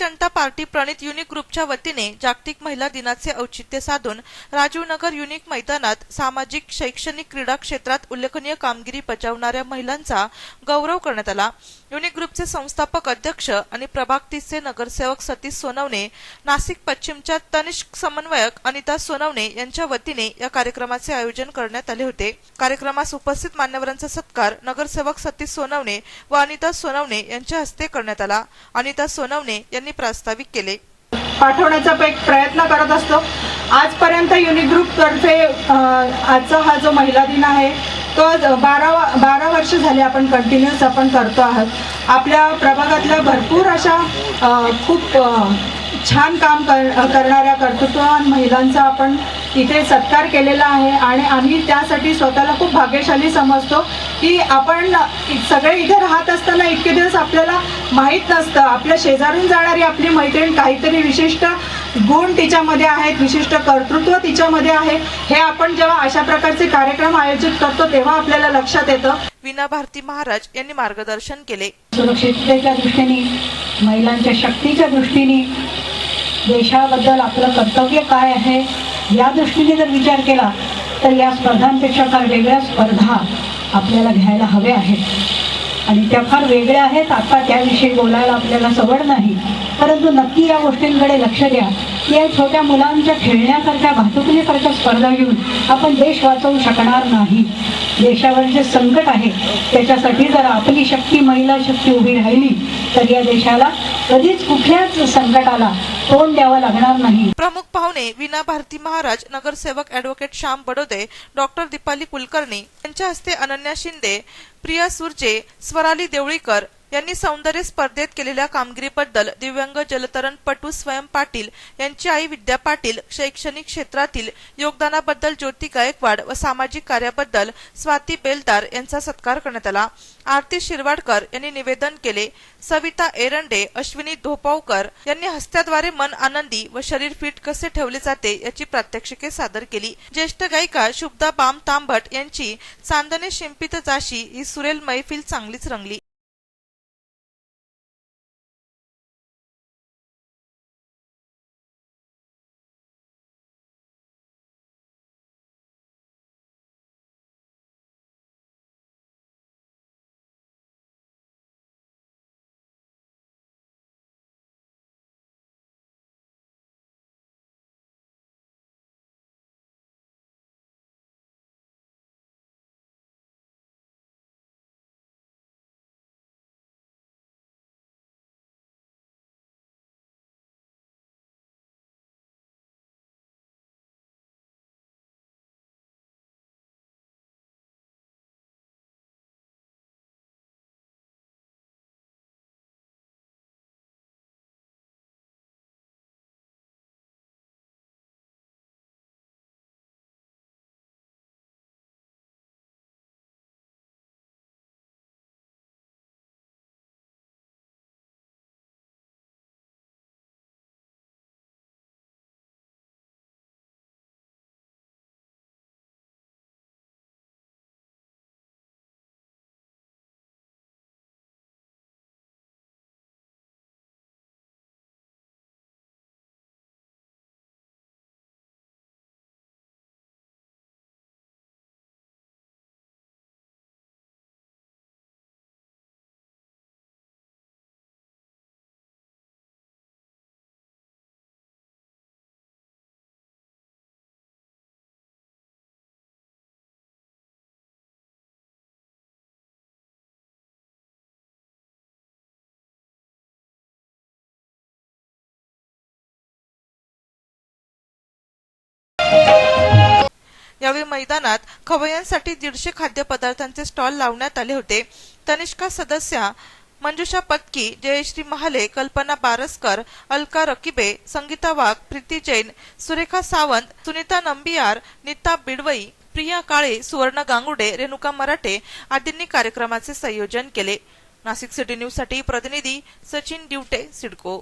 जनता party प्रणित unique ग्रुपच्या वतीने जागतिक महिला दिनाचे औचित्य साधून राजीवनगर युनिक मैदानात सामाजिक शैक्षणिक क्रीडा क्षेत्रात उल्लेखनीय कामगिरी बजावणाऱ्या महिलांचा गौरव करण्यात आला. युनिक ग्रुपचे संस्थापक अध्यक्ष आणि प्रभाग तीसचे नगरसेवक सतीश सोनवणे नाशिक पश्चिमच्या तनिष्क समन्वयक अनिता सोनवणे यांच्या वतीने या कार्यक्रमाचे आयोजन करण्यात आले होते. कार्यक्रमास उपस्थित मान्यवरांचा सत्कार नगरसेवक सतीश सोनवणे व अनिता सोनवणे यांच्या हस्ते करण्यात आला. अनिता सोनवणे यांनी प्रास्ताविक केले. पाठवण्याचा एक प्रयत्न करत असतो. आजपर्यंत युनिक ग्रुप तर्फे आजचा हा जो महिला दिन आहे तो ज- बारा बारा वर्ष झाले आपण कंटिन्युअस आपण करतो आहोत. आपल्या प्रभागातल्या भरपूर अशा खूप छान काम कर करणाऱ्या कर्तृत्ववान महिलांचा आपण इथे सत्कार केलेला आहे आणि आम्ही त्यासाठी स्वतःला खूप भाग्यशाली समजतो की आपण सगळे इथे राहत असताना इतके दिवस आपल्याला माहीत नसतं. आपल्या शेजारून जाणारी आपली मैत्रीण काहीतरी विशिष्ट गुण तिच्यामध्ये आहेत विशिष्ट कर्तृत्व तिच्यामध्ये आहे. हे आपण जेव्हा अशा प्रकारचे कार्यक्रम आयोजित करतो तेव्हा आपल्याला लक्षात येतं. विना भारती महाराज यांनी मार्गदर्शन केले. सुरक्षिततेच्या दृष्टीने महिलांच्या शक्तीच्या दृष्टीने देशाबद्दल आपलं कर्तव्य काय आहे या दृष्टीने जर विचार केला तर या स्पर्धांपेक्षा फार वेगळ्या स्पर्धा आपल्याला घ्यायला हव्या आहेत. आणि त्या फार वेगळ्या आहेत. आता त्याविषयी बोलायला आपल्याला सवड नाही. परंतु नक्की या गोष्टींकडे लक्ष द्या. की या छोट्या मुलांच्या खेळण्यासारख्या भातुकलीसारख्या स्पर्धा घेऊन आपण देश वाचवू शकणार नाही. देशावर जे संकट आहे त्याच्यासाठी जर आपली शक्ती महिला शक्ती उभी राहिली तर या देशाला कधीच कुठल्याच संकटाला तोंड द्यावं लागणार नाही. प्रमुख पाहुणे विना भारती महाराज नगरसेवक ऍडव्होकेट श्याम बडोदे डॉक्टर दीपाली कुलकर्णी यांच्या हस्ते अनन्या शिंदे प्रिया सुरजे स्वराली देवळीकर यांनी सौंदर्य स्पर्धेत केलेल्या कामगिरीबद्दल दिव्यांग जलतरणपटू स्वयं पाटील यांची आई विद्या पाटील शैक्षणिक क्षेत्रातील योगदानाबद्दल ज्योती गायकवाड व सामाजिक कार्याबद्दल स्वाती बेलदार यांचा सत्कार करण्यात आला. आरती शिरवाडकर यांनी निवेदन केले. सविता एरंडे अश्विनी धोपावकर यांनी हस्त्याद्वारे मन आनंदी व शरीर फिट कसे ठेवले जाते याची प्रात्यक्षिके सादर केली. ज्येष्ठ गायिका शुभदा बाम तांबट यांची चांदणे शिंपित जाशी ही सुरेल मैफिल चांगलीच रंगली. यावेळी मैदानात खवय्यांसाठी दीडशे खाद्यपदार्थांचे स्टॉल लावण्यात आले होते. तनिष्का सदस्या मंजुषा पत्की जयश्री महाले कल्पना बारसकर अलका रकिबे संगीता वाघ प्रीती जैन सुरेखा सावंत सुनीता नंबियार नीता बिडवई प्रिया काळे सुवर्ण गांगुडे रेणुका मराठे आदींनी कार्यक्रमाचे संयोजन केले. नाशिक सिटी न्यूजसाठी प्रतिनिधी सचिन दिवटे सिडको.